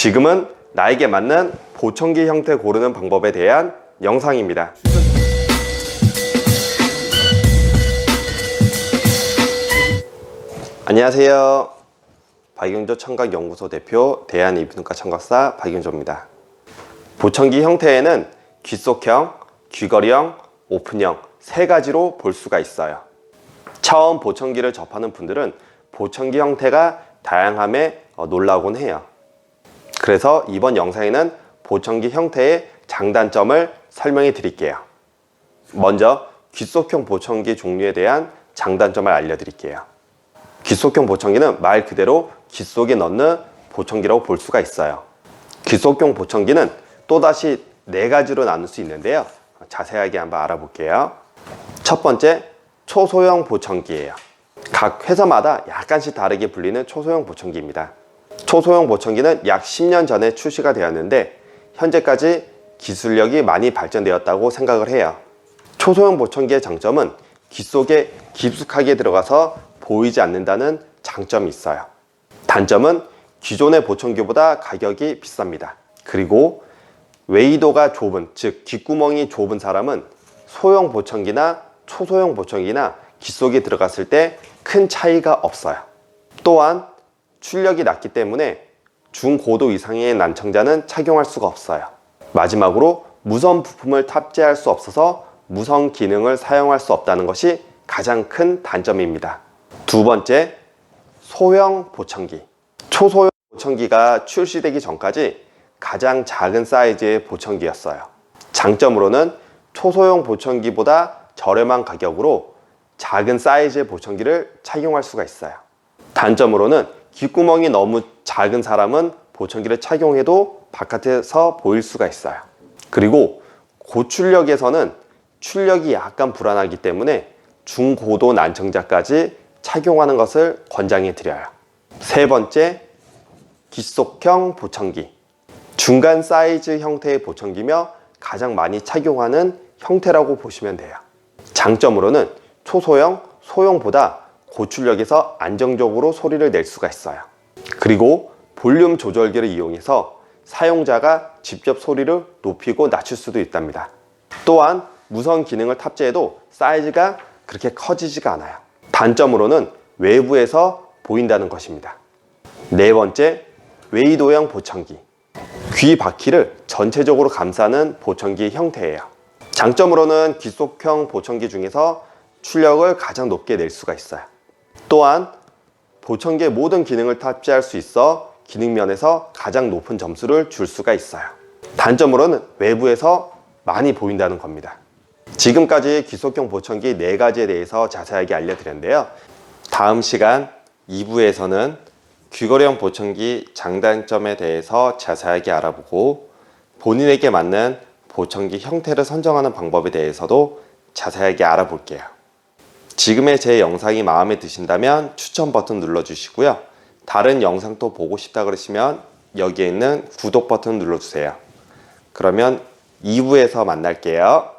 지금은 나에게 맞는 보청기 형태 고르는 방법에 대한 영상입니다. 안녕하세요. 박윤조 청각연구소 대표 대한이비인후과 청각사 박윤조입니다. 보청기 형태에는 귓속형, 귀걸이형, 오픈형 세 가지로 볼 수가 있어요. 처음 보청기를 접하는 분들은 보청기 형태가 다양함에 어, 놀라곤 해요. 그래서 이번 영상에는 보청기 형태의 장단점을 설명해 드릴게요. 먼저 귓속형 보청기 종류에 대한 장단점을 알려드릴게요. 귓속형 보청기는 말 그대로 귓 속에 넣는 보청기라고 볼 수가 있어요. 귓속형 보청기는 또다시 네 가지로 나눌 수 있는데요. 자세하게 한번 알아볼게요. 첫 번째, 초소형 보청기예요. 각 회사마다 약간씩 다르게 불리는 초소형 보청기입니다. 초소형 보청기는 약 10년 전에 출시가 되었는데 현재까지 기술력이 많이 발전되었다고 생각을 해요. 초소형 보청기의 장점은 귀 속에 깊숙하게 들어가서 보이지 않는다는 장점이 있어요. 단점은 기존의 보청기보다 가격이 비쌉니다. 그리고 웨이도가 좁은, 즉 귓구멍이 좁은 사람은 소형 보청기나 초소형 보청기나 귀 속에 들어갔을 때 큰 차이가 없어요. 또한 출력이 낮기 때문에 중고도 이상의 난청자는 착용할 수가 없어요. 마지막으로 무선 부품을 탑재할 수 없어서 무선 기능을 사용할 수 없다는 것이 가장 큰 단점입니다. 두 번째, 소형 보청기. 초소형 보청기가 출시되기 전까지 가장 작은 사이즈의 보청기였어요. 장점으로는 초소형 보청기보다 저렴한 가격으로 작은 사이즈의 보청기를 착용할 수가 있어요. 단점으로는 귓구멍이 너무 작은 사람은 보청기를 착용해도 바깥에서 보일 수가 있어요. 그리고 고출력에서는 출력이 약간 불안하기 때문에 중고도 난청자까지 착용하는 것을 권장해 드려요. 세 번째, 귓속형 보청기. 중간 사이즈 형태의 보청기며 가장 많이 착용하는 형태라고 보시면 돼요. 장점으로는 초소형, 소형보다 고출력에서 안정적으로 소리를 낼 수가 있어요. 그리고 볼륨 조절기를 이용해서 사용자가 직접 소리를 높이고 낮출 수도 있답니다. 또한 무선 기능을 탑재해도 사이즈가 그렇게 커지지가 않아요. 단점으로는 외부에서 보인다는 것입니다. 네 번째, 웨이도형 보청기. 귀 바퀴를 전체적으로 감싸는 보청기 형태예요. 장점으로는 귓속형 보청기 중에서 출력을 가장 높게 낼 수가 있어요. 또한 보청기의 모든 기능을 탑재할 수 있어 기능 면에서 가장 높은 점수를 줄 수가 있어요. 단점으로는 외부에서 많이 보인다는 겁니다. 지금까지 귀속형 보청기 4가지에 대해서 자세하게 알려드렸는데요. 다음 시간 2부에서는 귀걸이형 보청기 장단점에 대해서 자세하게 알아보고 본인에게 맞는 보청기 형태를 선정하는 방법에 대해서도 자세하게 알아볼게요. 지금의 제 영상이 마음에 드신다면 추천 버튼 눌러주시고요. 다른 영상 또 보고 싶다 그러시면 여기에 있는 구독 버튼 눌러주세요. 그러면 2부에서 만날게요.